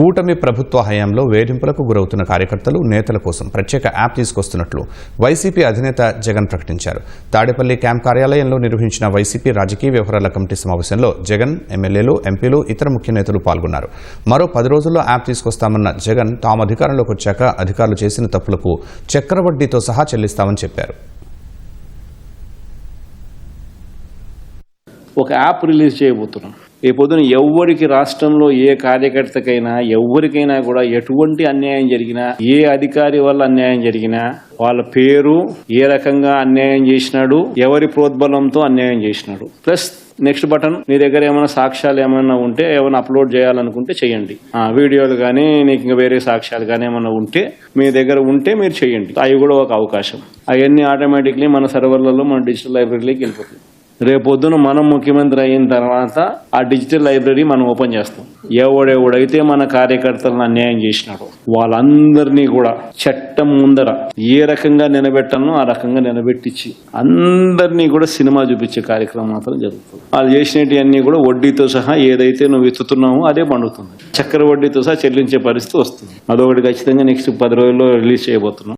కూటమి ప్రభుత్వ హయాంలో వేధింపులకు గురవుతున్న కార్యకర్తలు నేతల కోసం ప్రత్యేక యాప్ తీసుకొస్తున్నట్లు వైసీపీ అధినేత జగన్ ప్రకటించారు. తాడేపల్లి క్యాంప్ కార్యాలయంలో నిర్వహించిన వైసీపీ రాజకీయ వ్యవహారాల కమిటీ సమావేశంలో జగన్ ఎమ్మెల్యేలు ఎంపీలు ఇతర ముఖ్య నేతలు పాల్గొన్నారు. మరో పది రోజుల్లో యాప్ తీసుకొస్తామన్న జగన్ తాము అధికారంలోకి వచ్చాక అధికారులు చేసిన తప్పులకు చక్రవడ్డీతో సహా చెల్లిస్తామని చెప్పారు. ఒక యాప్ రిలీజ్ చేయబోతున్నాం. ఈ పొద్దున రాష్ట్రంలో ఏ కార్యకర్తకైనా ఎవరికైనా కూడా ఎటువంటి అన్యాయం జరిగినా ఏ అధికారి వల్ల అన్యాయం జరిగినా వాళ్ళ పేరు ఏ రకంగా అన్యాయం చేసినాడు ఎవరి ప్రోద్బలంతో అన్యాయం చేసినాడు. ప్లస్ నెక్స్ట్ బటన్ మీ దగ్గర ఏమైనా సాక్ష్యాలు ఏమైనా ఉంటే ఏమైనా అప్లోడ్ చేయాలనుకుంటే చేయండి. ఆ వీడియోలు కానీ నీకు ఇంకా వేరే సాక్ష్యాలు కానీ ఏమైనా ఉంటే మీ దగ్గర ఉంటే మీరు చేయండి. అవి కూడా ఒక అవకాశం. అవన్నీ ఆటోమేటిక్లీ మన సర్వర్లలో మన డిజిటల్ లైబ్రరీలోకి వెళ్ళిపోతుంది రేపొద్దున మనం ముఖ్యమంత్రి అయిన తర్వాత ఆ డిజిటల్ లైబ్రరీ మనం ఓపెన్ చేస్తాం. ఎవడెవడైతే మన కార్యకర్తలను అన్యాయం చేసినాడు వాళ్ళందరినీ కూడా చట్టం ముందర ఏ రకంగా నిలబెట్టానో ఆ రకంగా నిలబెట్టించి అందరినీ కూడా సినిమా చూపించే కార్యక్రమం మాత్రం జరుగుతుంది. వాళ్ళు చేసినవన్నీ కూడా వడ్డీతో సహా ఏదైతే నువ్వు ఎత్తుతున్నావో అదే పండుతుంది. చక్కెర వడ్డీతో సహా చెల్లించే పరిస్థితి వస్తుంది. అదొకటి ఖచ్చితంగా నెక్స్ట్ పది రోజుల్లో రిలీజ్ చేయబోతున్నాం.